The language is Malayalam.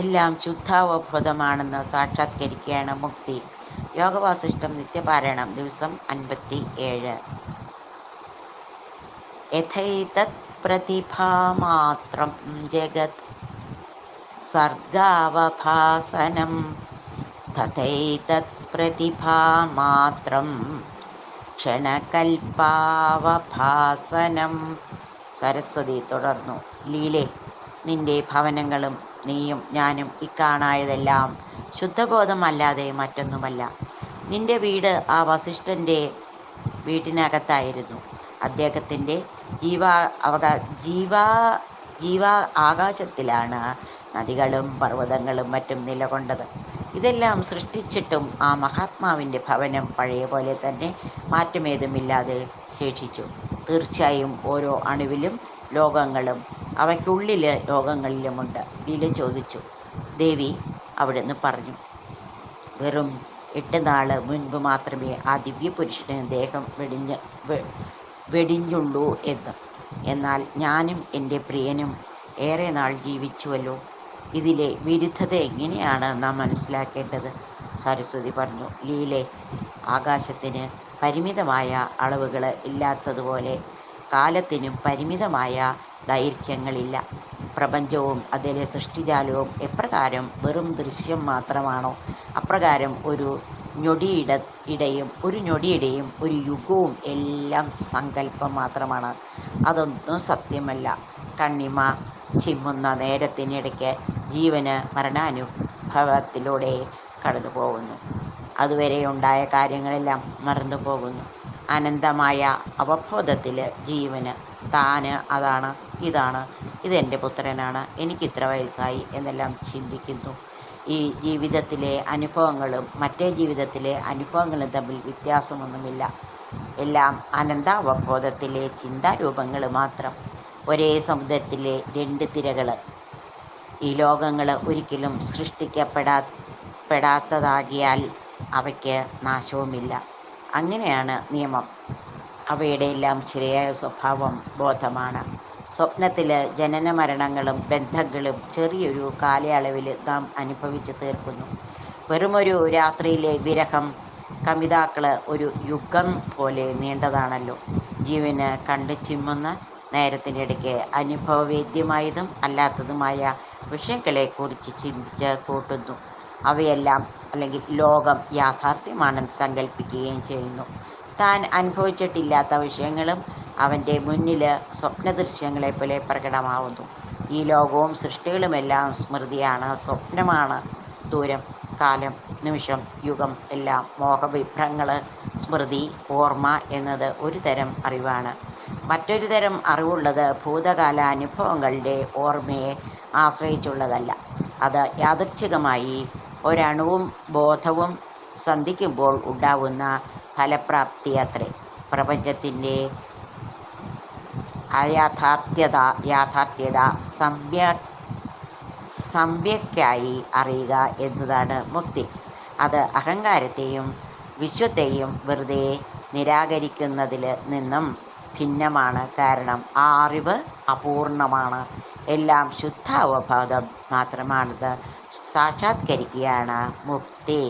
എല്ലാം ശുദ്ധാവബോധമാണെന്ന് സാക്ഷാത്കരിക്കുകയാണ് മുക്തി. യോഗവാസിഷ്ടം നിത്യപാരായണം ദിവസം അൻപത്തി ഏഴ്. യഥൈതത് പ്രതിഭാമാത്രം ജഗത് സർഗാവഭാസനം തഥൈതത് പ്രതിഭാമാത്രം ക്ഷണകൽപ്പാവഭാസനം. സരസ്വതി തുടർന്നു. ലീലേ, നിന്റെ ഭവനങ്ങളും നീയും ഞാനും ഇക്കാണായതെല്ലാം ശുദ്ധബോധമല്ലാതെ മറ്റൊന്നുമല്ല. നിന്റെ വീട് ആ വസിഷ്ഠന്റെ വീട്ടിനകത്തായിരുന്നു. അദ്ദേഹത്തിന്റെ ജീവാകാശത്തിലാണ് നദികളും പർവതങ്ങളും മറ്റും നിലകൊണ്ടത്. ഇതെല്ലാം സൃഷ്ടിച്ചിട്ടും ആ മഹാത്മാവിന്റെ ഭവനം പഴയ പോലെ തന്നെ മാറ്റമേതുമില്ലാതെ ശേഷിച്ചു. തീർച്ചയായും ഓരോ അണുവിലും ലോകങ്ങളും അവയ്ക്കുള്ളിലെ ലോകങ്ങളിലുമുണ്ട് ലീല ചോദിച്ചു. ദേവി അവിടുന്ന് പറഞ്ഞു. വെറും എട്ട് നാൾ മുൻപ് മാത്രമേ ആ ദിവ്യപുരുഷന് ദേഹം വെടിഞ്ഞ് വെടിഞ്ഞുള്ളൂ എന്ന്. എന്നാൽ ഞാനും എന്റെ പ്രിയനും ഏറെ നാൾ ജീവിച്ചുവല്ലോ. ഇതിലെ വിരുദ്ധത എങ്ങനെയാണ് നാം മനസ്സിലാക്കേണ്ടത്? സരസ്വതി പറഞ്ഞു. ലീലെ ആകാശത്തിന് പരിമിതമായ അളവുകൾ ഇല്ലാത്തതുപോലെ കാലത്തിനും പരിമിതമായ ദൈർഘ്യങ്ങളില്ല. പ്രപഞ്ചവും അതിലെ സൃഷ്ടിജാലവും എപ്രകാരം വെറും ദൃശ്യം മാത്രമാണോ അപ്രകാരം ഒരു ഞൊടിയിട ഇടയും ഒരു ഞൊടിയിടയും ഒരു യുഗവും എല്ലാം സങ്കല്പം മാത്രമാണ്. അതൊന്നും സത്യമല്ല. കണ്ണിമ ചിമ്മുന്ന നേരത്തിനിടയ്ക്ക് ജീവന് മരണാനുഭവത്തിലൂടെ കടന്നു പോകുന്നു അതുവരെ ഉണ്ടായ കാര്യങ്ങളെല്ലാം മറന്നുപോകുന്നു. അനന്തമായ അവബോധത്തിൽ ജീവന് താന് അതാണ് ഇതാണ് ഇതെന്റെ പുത്രനാണ് എനിക്ക് ഇത്ര വയസ്സായി എന്നെല്ലാം ചിന്തിക്കുന്നു. ഈ ജീവിതത്തിലെ അനുഭവങ്ങളും മറ്റേ ജീവിതത്തിലെ അനുഭവങ്ങളും തമ്മിൽ വ്യത്യാസമൊന്നുമില്ല. എല്ലാം അനന്താവബോധത്തിലെ ചിന്താരൂപങ്ങൾ മാത്രം. ഒരേ സമുദ്രത്തിലെ രണ്ട് തിരകൾ ഈ ലോകങ്ങൾ ഒരിക്കലും സൃഷ്ടിക്കപ്പെടാ പെടാത്തതാകിയാൽ അവയ്ക്ക് നാശവുമില്ല. അങ്ങനെയാണ് നിയമം. അവയുടെയെല്ലാം ശരിയായ സ്വഭാവം ബോധമാണ്. സ്വപ്നത്തിൽ ജനനമരണങ്ങളും ബന്ധങ്ങളും ചെറിയൊരു കാലയളവിൽ നാം അനുഭവിച്ച് തീർക്കുന്നു. വെറുമൊരു രാത്രിയിലെ വിരഹം കമിതാക്കൾ ഒരു യുഗം പോലെ നീണ്ടതാണല്ലോ. ജീവന് കണ്ടു ചിമ്മുന്ന നേരത്തിനിടയ്ക്ക് അനുഭവവേദ്യമായതും അല്ലാത്തതുമായ വിഷയങ്ങളെക്കുറിച്ച് ചിന്തിച്ച് കൂട്ടുന്നു. അവയെല്ലാം അല്ലെങ്കിൽ ലോകം യാഥാർത്ഥ്യമാണെന്ന് സങ്കല്പിക്കുകയും ചെയ്യുന്നു. താൻ അനുഭവിച്ചിട്ടില്ലാത്ത വിഷയങ്ങളും അവന്റെ സ്വപ്നദൃശ്യങ്ങളെ സ്വപ്നദൃശ്യങ്ങളെപ്പോലെ പ്രകടമാവുന്നു. ഈ ലോകവും സൃഷ്ടികളുമെല്ലാം സ്മൃതിയാണ്, സ്വപ്നമാണ്. ദൂരം, കാലം, നിമിഷം, യുഗം എല്ലാം മോഹവിഭ്രങ്ങൾ സ്മൃതി, ഓർമ്മ എന്നത് ഒരു തരം അറിവാണ്. മറ്റൊരു തരം അറിവുള്ളത് ഭൂതകാല അനുഭവങ്ങളുടെ ഓർമ്മയെ ആശ്രയിച്ചുള്ളതല്ല. അത് യാദൃച്ഛികമായി ഒരണുവും ബോധവും സന്ധിക്കുമ്പോൾ ഉണ്ടാവുന്ന ഫലപ്രാപ്തിയത്രേ. പ്രപഞ്ചത്തിന്റെ അയാഥാർഥ്യത സമ്യക്കായി അറിയുക എന്നതാണ് മുക്തി. അത് അഹങ്കാരത്തെയും വിശ്വത്തെയും വെറുതെ നിരാകരിക്കുന്നതിൽ നിന്നും ഭിന്നമാണ്. കാരണം ആ അറിവ് അപൂർണമാണ്. എല്ലാം ശുദ്ധാവബോധം മാത്രമാണെന്ന് സാക്ഷാത്കരിക്കുകയാണ് മുക്തി.